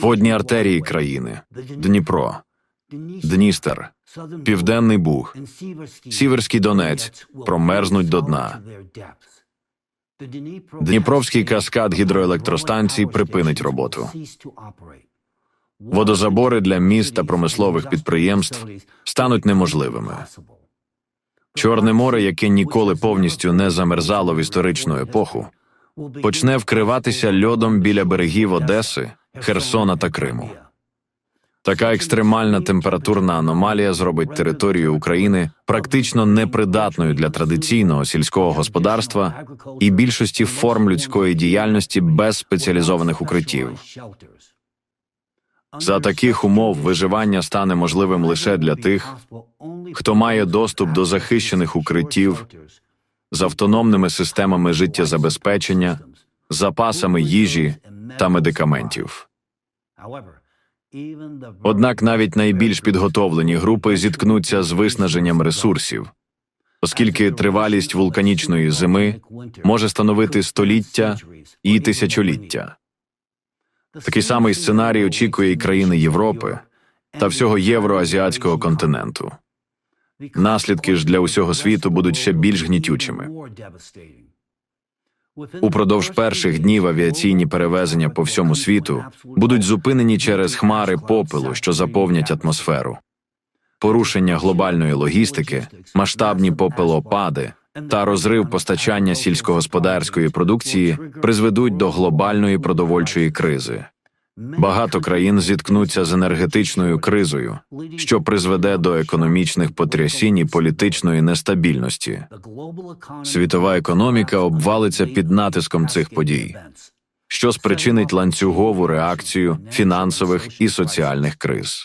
Водні артерії країни, Дніпро, Дністер, Південний Буг, Сіверський Донець промерзнуть до дна. Дніпровський каскад гідроелектростанцій припинить роботу. Водозабори для міст та промислових підприємств стануть неможливими. Чорне море, яке ніколи повністю не замерзало в історичну епоху, почне вкриватися льодом біля берегів Одеси, Херсона та Криму. Така екстремальна температурна аномалія зробить територію України практично непридатною для традиційного сільського господарства і більшості форм людської діяльності без спеціалізованих укриттів. За таких умов виживання стане можливим лише для тих, хто має доступ до захищених укриттів з автономними системами життєзабезпечення, запасами їжі та медикаментів. Однак навіть найбільш підготовлені групи зіткнуться з виснаженням ресурсів, оскільки тривалість вулканічної зими може становити століття і тисячоліття. Такий самий сценарій очікує і країни Європи та всього євроазіатського континенту. Наслідки ж для усього світу будуть ще більш гнітючими. Упродовж перших днів авіаційні перевезення по всьому світу будуть зупинені через хмари попелу, що заповнять атмосферу. Порушення глобальної логістики, масштабні попелопади та розрив постачання сільськогосподарської продукції призведуть до глобальної продовольчої кризи. Багато країн зіткнуться з енергетичною кризою, що призведе до економічних потрясінь і політичної нестабільності. Світова економіка обвалиться під натиском цих подій, що спричинить ланцюгову реакцію фінансових і соціальних криз.